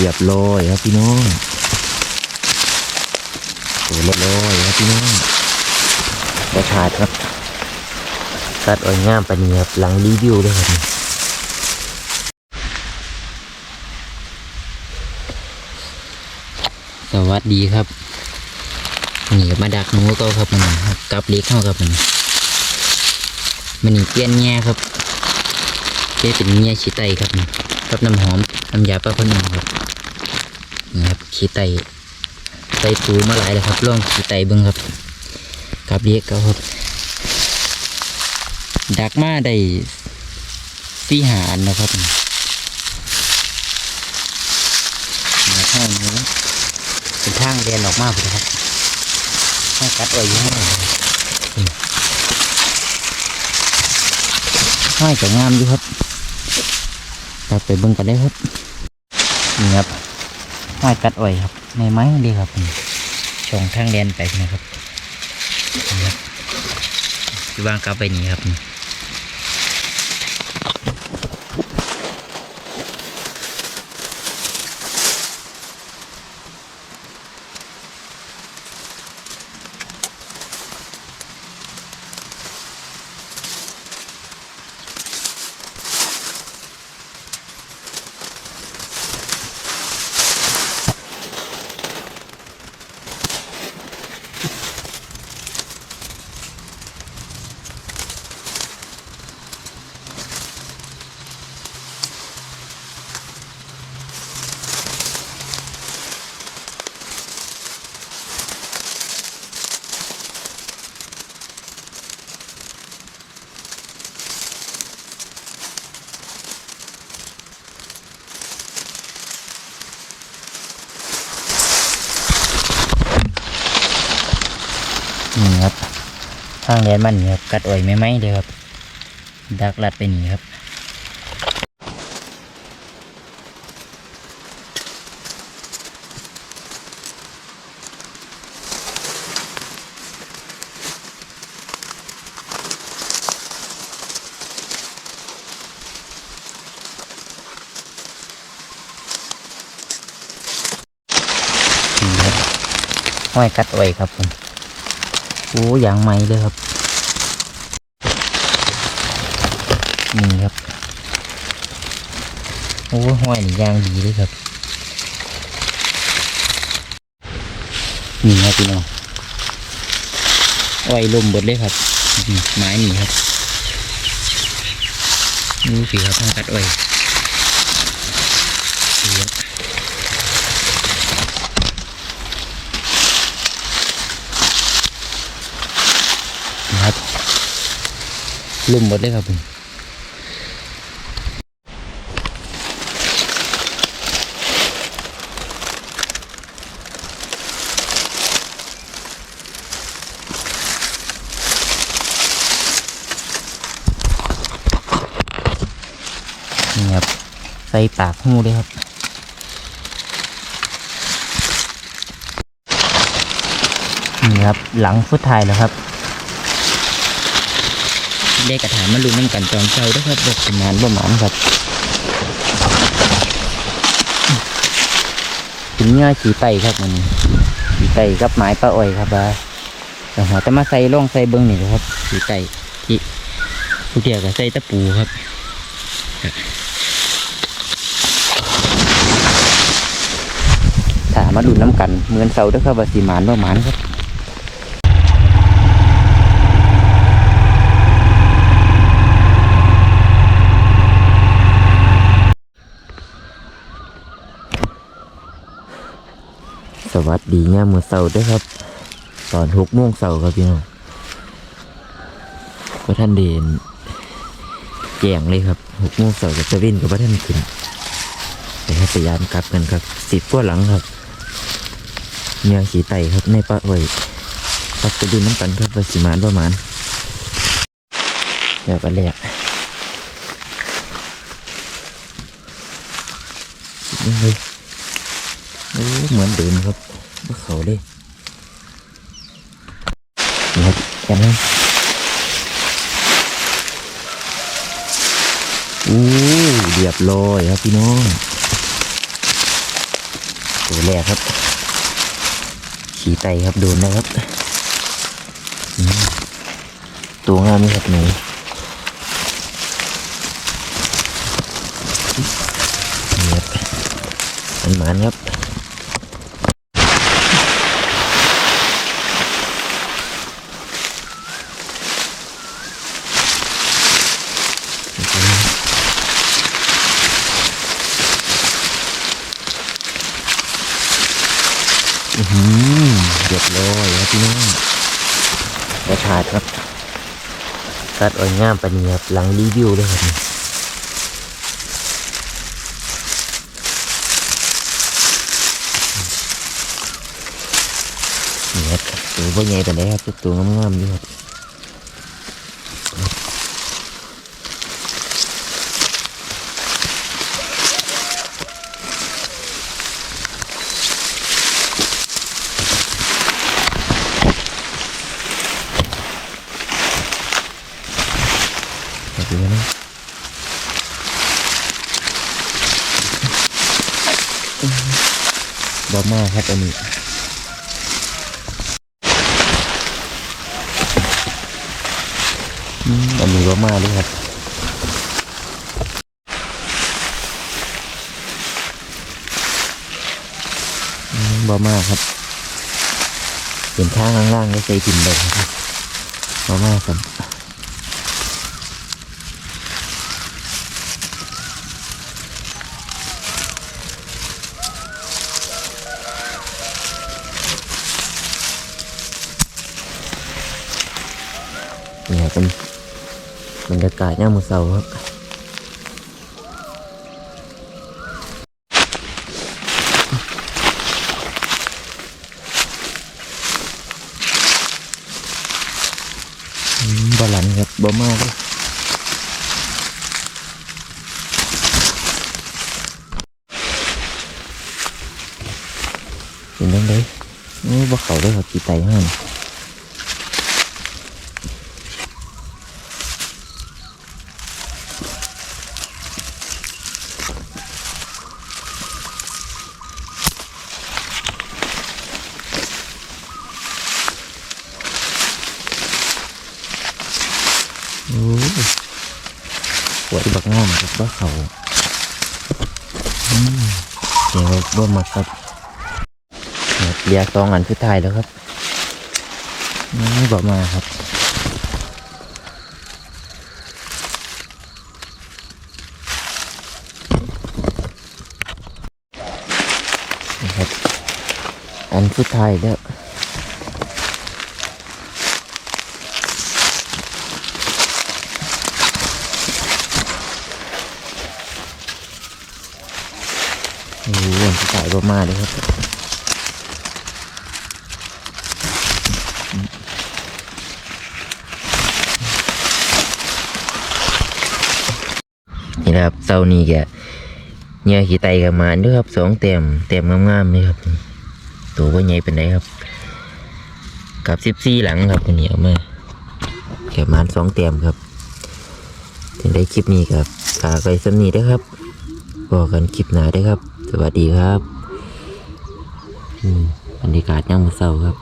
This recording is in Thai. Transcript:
เรียบร้อยครับพี่น้องตัวเรียบร้อยครับพี่น้องกระชาดครับตัดอ้อยงามปนนี้ครับหลังรีวิวเลยครับสวัสดีครับนี่มาดักหนูก็ครับมันครับกับเล็กเข้าครับมันมันนี่เปลี่ยนแง่ครับเปลี่ยนเป็นแง่ขี้ไตครับนี่กับน้ำหอมน้ำยาปลาพนุ่มครับ นี่ครับขี้ไตไตตูมาหลายเลยครับลองขี้ไตเบิ้งครับกับเล็กก็ครับ ดักมาได้สี่หาอันนะครับนี่นี่ข้างนี้เป็นทางเรียนออกมาเลยครับให้กัดไว้อยังไงห้อยจะงามอยู่ครับตัดไปเบิ่งกันได้ครับนี่ครับ ห้อยกัดไว้ครับในไม้ดีครับช่องทางเรียนไปนะครับนี่ครับที่วางกลับไปนี้ครับนี่ นี่ครับ ทางเรียนมันนี่ครับกัดไว้ไม่ไหมเดียวครับ ดักลัดไปนี่ครับนี่ครับห้อยกัดไว้ครับผม โอ้ย่างไม้เลยครับ นี่ครับ โอ้ห้อยนี่ยางดีเลยครับ นี่ครับพี่น้องไว้ลมเบดเลยครับไม้นี่ครับ นี่สิครับห้องกัดไว้นี่ครับ นะครับ ลุ่มหมดเลยครับผมนี่ครับใส่ปากหูด้วยครับนี่ครับหลังฟุตไทยแล้วครับ ได้กระถามมาลุ้นน้ำกันจองเช้าด้วยครับบอกประมาณประมาณครับถึงเนื้อขีไตครับมันขีไตกับไม้ปลาอ้อยครับว่าแต่หัวจะมาใส่ร่องใส่เบิ้งนี่ครับขีไตที่ผู้เดียวก็ใส่ตะปูครับถามมาดูน้ำกันเหมือนเสาด้วยครับว่าสีหมานประมาณครับ วัสดีเนี่ยามมือเสาร์ด้วยครับ ตอนหกโมงเสาร์ครับพี่น้องพระท่านเดนแจงเลยครับหกโมงเสาร์จะวิ่นกับพระท่านขึ้นไปให้พยายามกลับกันครับสิบกว่าหลังครับเนี่ยขีไตครับในปะไว้ปักไปดูน้ำกันครับว่าสิมานประมาณเดี๋ยวกันเลยอะนี่เลย เหมือนเดิมครับว่าเขาเลยนี่ครับแค่นั้นอู้เรียบร้อยครับพี่น้องตัวแรกครับ ขี่ไตครับโดนนะครับตัวงามนี่ครับหนูนี่ครับมันหมานครับ อือหือ เรียบร้อยครับพี่น้องกระชาดครับตัดอ่อยงามปนีครับหลังรีวิวด้วยครับนี่นี่ครับตัวใหญ่แต่ไหนครับตัวงามๆนี่ครับ แบบนี้นะบอมาครับอันนี้อันนี้ก็มาเลยครับบอมาครับเป็นทางล่างๆก็ใส่ถิ่นเลยครับบอมาครับ นี่ครันบรรยากาศย่ามือเสาครับบอลันครับบอมาเลยเป็นยังไงโอ้บ่เขาเลยครับกี่ไตห้านโอ้หั วที่บักงามครับบ่เขาเดี๋ยวบ่มมาครับครับเรียกสองอันคือถ่ายแล้วครับนี่บอกมาครับนะครับ อันคือถ่ายแล้วโอ้โหัวมาเลยครับนี่นะครับเสานี้แกเหงื่อขี้ไตกับมาด้วยครับสองเต็มเต็มงามๆนี่ครับ ตัวว่าใหญ่เป็นไรครับ กับสิบสี่หลังครับคนนี้เอามาแกมานสองเต็มครับถึงได้คลิปนี้ครับฝากไปสำนีด้วยครับบอกกันคลิปหน้าด้วยครับ สวัสดีครับ บรรยากาศย่างมือเศร้าครับ